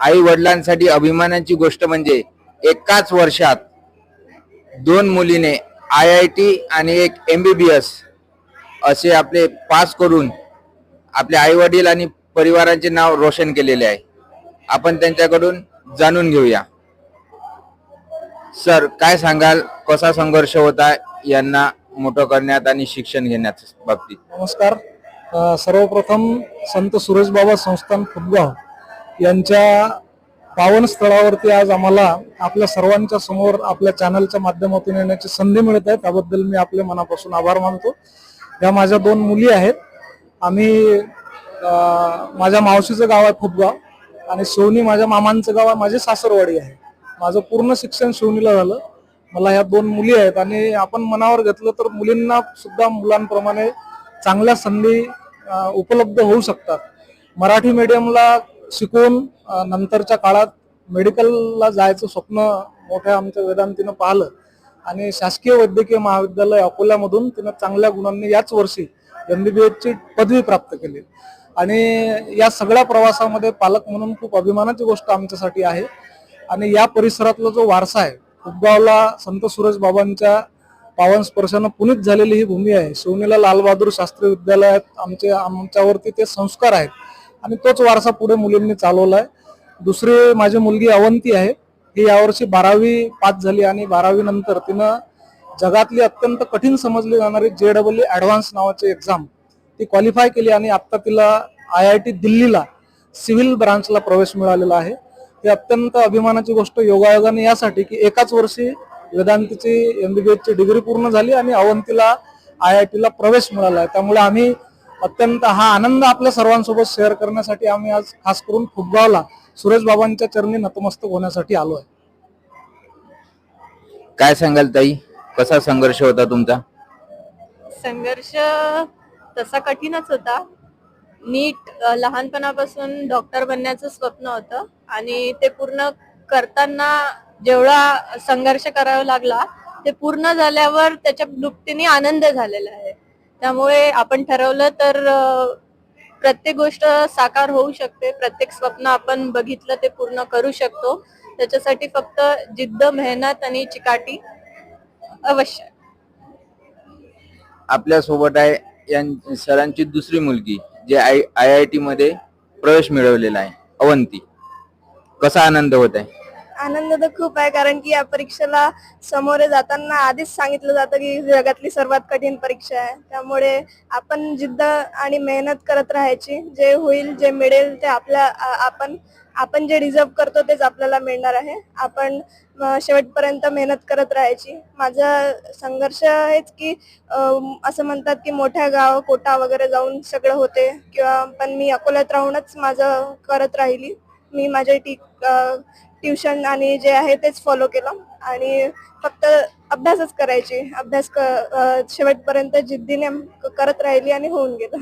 आई वडिलांसाठी अभिमानाची गोष्ट म्हणजे एकाच वर्षात दोन मुलीने आय आय टी आणि एक एम बी बी एस असे आपले पास करून आपले आई वडील आणि परिवाराचे नाव रोशन केलेले आहे. आपण त्यांच्याकडून जाणून घेऊया. सर काय सांगाल? कसा संघर्ष होता यांना मोठं करण्यात आणि शिक्षण घेण्यात बाबतीत? नमस्कार. सर्वप्रथम संत सुरेश बाबा संस्थान फुटगाव. यांच्या पावन स्थळावरती आज आम्हाला आपल्या सर्वांच्या समोर आपल्या चॅनलच्या माध्यमातून येण्याची संधी मिळत आहे. त्याबद्दल मी आपले मनापासून आभार मानतो. या माझ्या दोन मुली आहेत. आम्ही माझ्या मावशीचं गाव आहे फुपगाव आणि शिवणी माझ्या मामांचं गाव आहे. माझी सासरवाडी आहे. माझं पूर्ण शिक्षण शिवणीला झालं. मला ह्या दोन मुली आहेत आणि आपण मनावर घेतलं तर मुलींना सुद्धा मुलांप्रमाणे चांगल्या संधी उपलब्ध होऊ शकतात. मराठी मीडियमला शिकून नंतरच्या काळात मेडिकलला जायचं स्वप्न मोठ्या आमच्या वेदांतीनं पाहिलं. आणि शासकीय वैद्यकीय महाविद्यालय अकोल्यामधून तिनं चांगल्या गुणांनी याच वर्षी एमबीबीएस ची पदवी प्राप्त केली. आणि या सगळ्या प्रवासामध्ये पालक म्हणून खूप अभिमानाची गोष्ट आमच्यासाठी आहे. आणि या परिसरातला जो वारसा आहे उपगावला संत सुरेश बाबांच्या पावन स्पर्शानं पुनीत झालेली ही भूमी आहे. शिवनीला लालबहादूर शास्त्री विद्यालयात आमचे आमच्यावरती ते संस्कार आहेत. आणि तोच वारसा पुढे मुलींनी चालवलाय. दुसरी माझी मुलगी अवंती आहे. ही यावर्षी बारावी पास झाली आणि बारावी नंतर तिनं जगातली अत्यंत कठीण समजली जाणारी जे डबल ऍडव्हान्स नावाची एक्झाम ती क्वालिफाय केली आणि आत्ता तिला आय आय टी दिल्लीला सिव्हिल ब्रांचला प्रवेश मिळालेला आहे. ही अत्यंत अभिमानाची गोष्ट योगायोगाने यासाठी की एकाच वर्षी वेदांतीची एमबीबीएस ची डिग्री पूर्ण झाली आणि अवंतीला आय आय टीला प्रवेश मिळाला आहे. त्यामुळे आम्ही अत्यंत हा आनंद आपल्या सर्वांसोबत शेअर करण्यासाठी आम्ही आज खास करून फुटगावला सुरेश बाबांच्या चरणी नतमस्तक होण्यासाठी आलो आहे काय सांगाल ताई? कसा संघर्ष होता तुमचा? संघर्ष तसा कठीणच होता. नीट अ, लहानपणापासून डॉक्टर बनण्याचं स्वप्न होतं आणि ते पूर्ण करताना जेवढा संघर्ष करावा लागला ते पूर्ण झाल्यावर त्याच्या दुपटीने आनंद झालेला आहे. त्यामुळे आपण ठरवलं तर प्रत्येक गोष्ट साकार होऊ शकते. प्रत्येक स्वप्न आपण बघितलं ते पूर्ण करू शकतो. त्याच्यासाठी फक्त जिद्द मेहनत आणि चिकाटी अवश्य. आपल्यासोबत आहे सरांची दुसरी मुलगी जे आय आय आय टी मध्ये प्रवेश मिळवलेला आहे अवंती. कसा आनंद होत आहे? आनंद तर खूप आहे कारण की या परीक्षेला समोरे जाताना आधीच सांगितलं जातं की जगातली सर्वात कठीण परीक्षा आहे. त्यामुळे आपण जिद्द आणि मेहनत करत राहायची. जे होईल जे मिळेल ते आपल्या आपण आपण जे डिझर्व करतो तेच आपल्याला मिळणार आहे. आपण शेवटपर्यंत मेहनत करत राहायची. माझा संघर्ष हेच की असं म्हणतात की मोठ्या गाव कोटा वगैरे जाऊन सगळं होते. किंवा पण मी अकोल्यात राहूनच माझं करत राहिली. मी माझ्या टी ट्युशन आणि जे आहे तेच फॉलो केलं. आणि फक्त अभ्यासच करायची. अभ्यास क- शेवटपर्यंत जिद्दीने करत राहिली आणि होऊन गेलं.